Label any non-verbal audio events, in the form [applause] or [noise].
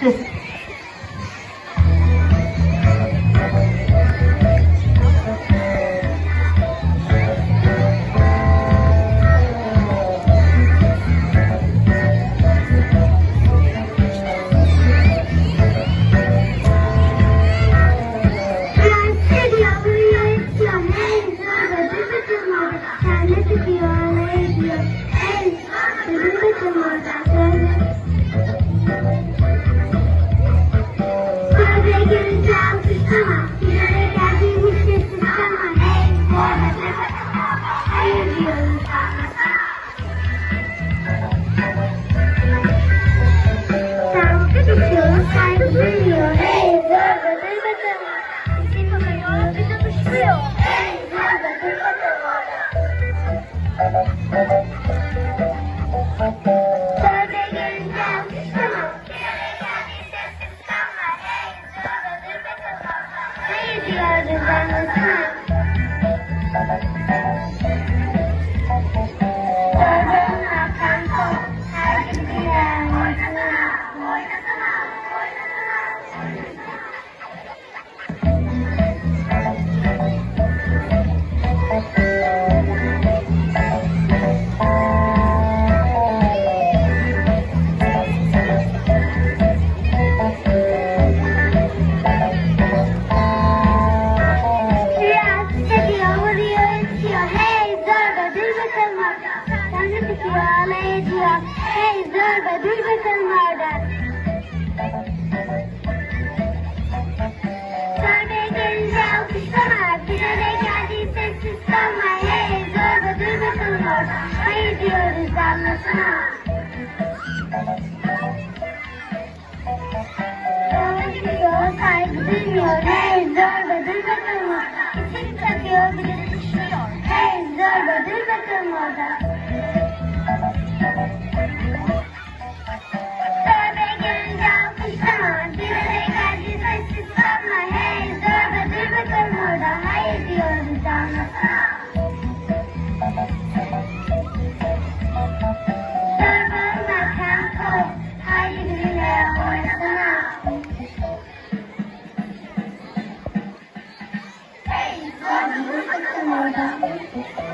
是 [laughs] Every time we come ediyor, alay ediyor. Hey zorba dur bakalım orada. Zorbaya gelince alkışlama. Finale geldiyse sıslanma. Hey zorba dur bakalım orada. Hayır diyoruz anlasana. Zorba. Hey zorba dur bakalım orada. いいね。